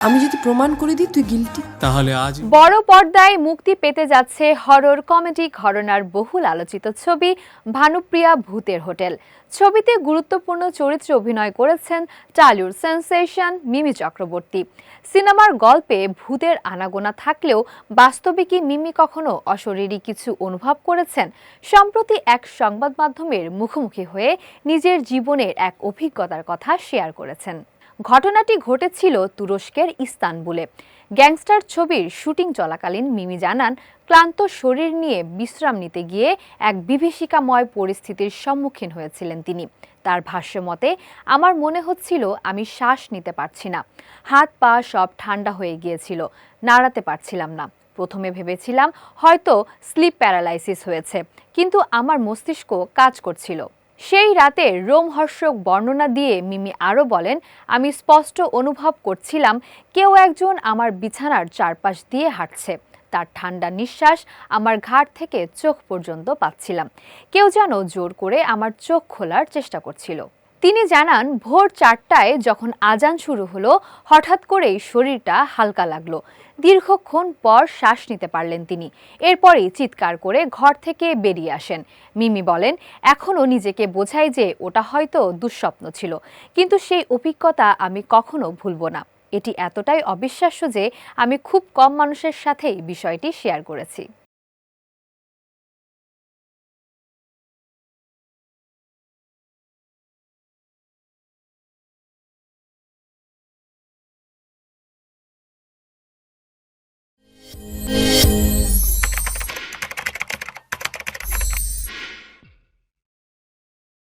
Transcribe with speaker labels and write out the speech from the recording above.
Speaker 1: আমি যদি প্রমাণ করে দিই তুই গিলটি
Speaker 2: তাহলে আজ
Speaker 3: বড় পর্দায় মুক্তি পেতে যাচ্ছে হরর কমেডি ঘরনার বহুল আলোচিত ছবি ভানুপ্রিয়া ভূতের হোটেল। ছবিতে গুরুত্বপূর্ণ চরিত্রে অভিনয় করেছেন টালিউড সেন্সেশন মিমি চক্রবর্তী। সিনেমার গল্পে ভূতের আনাগোনা থাকলেও বাস্তবে কি মিমি কখনো অশরীরী কিছু অনুভব করেছেন? সম্প্রতি এক সংবাদ মাধ্যমের মুখোমুখি হয়ে নিজের জীবনের এক অভিজ্ঞতার কথা শেয়ার করেছেন। ঘটনাটি ঘটেছিল তুরস্কের ইস্তানবুলে। গ্যাংস্টার ছবির শুটিং চলাকালীন মিমি জানান, ক্লান্ত শরীর নিয়ে বিশ্রাম নিতে গিয়ে এক বিভীষিকাময় পরিস্থিতির সম্মুখীন হয়েছিলেন তিনি। তার ভাষ্য মতে, আমার মনে হচ্ছিল আমি শ্বাস নিতে পারছি না। হাত পা সব ঠান্ডা হয়ে গিয়েছিল, নাড়াতে পারছিলাম না। প্রথমে ভেবেছিলাম হয়তো স্লিপ প্যারালাইসিস হয়েছে, কিন্তু আমার মস্তিষ্ক কাজ করছিল। সেই রাতে রোমহর্ষক বর্ণনা দিয়ে মিমি আরও বলেন, আমি স্পষ্ট অনুভব করছিলাম, কেউ একজন আমার বিছানার চারপাশ দিয়ে হাঁটছে। তার ঠান্ডা নিঃশ্বাস আমার ঘাট থেকে চোখ পর্যন্ত পাচ্ছিলাম। কেউ যেন জোর করে আমার চোখ খোলার চেষ্টা করছিল। তিনি জানান, ভোর চারটায় যখন আজান শুরু হলো, হঠাৎ করেই শরীরটা হালকা লাগল। দীর্ঘক্ষণ পর শ্বাস নিতে পারলেন তিনি। এরপরই চিৎকার করে ঘর থেকে বেরিয়ে আসেন। মিমি বলেন এখনও নিজেকে বোঝাই যে ওটা হয়তো দুঃস্বপ্ন ছিল। কিন্তু সেই অভিজ্ঞতা আমি কখনো ভুলব না। এটি এতটাই অবিশ্বাস্য যে আমি খুব কম মানুষের সাথেই বিষয়টি শেয়ার করেছি। Bye.